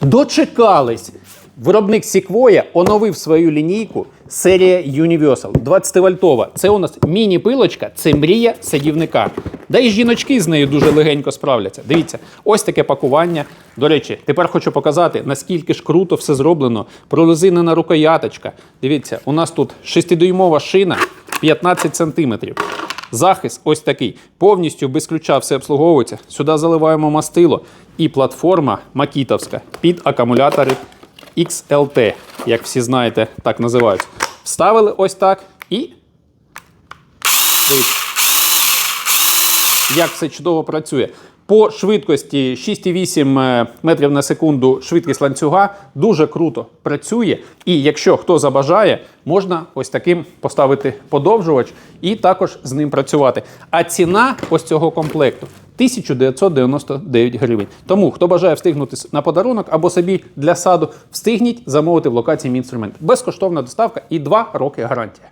Дочекались. Виробник Sequoia оновив свою лінійку серія Universal 20-вольтова. Це у нас міні-пилочка, це мрія садівника. Да і жіночки з нею дуже легенько справляться. Дивіться, ось таке пакування. До речі, тепер хочу показати, наскільки ж круто все зроблено. Прорезинена рукояточка. Дивіться, у нас тут 6-дюймова шина 15 сантиметрів. Захист ось такий. Повністю без ключа все обслуговується. Сюди заливаємо мастило і платформа макітовська під акумулятори XLT, як всі знаєте, так називаються. Вставили ось так і. Як все чудово працює. По швидкості 6,8 метрів на секунду швидкість ланцюга дуже круто працює. І якщо хто забажає, можна ось таким поставити подовжувач і також з ним працювати. А ціна ось цього комплекту 1999 гривень. Тому хто бажає встигнути на подарунок або собі для саду, встигніть замовити в локації мій інструмент. Безкоштовна доставка і 2 роки гарантія.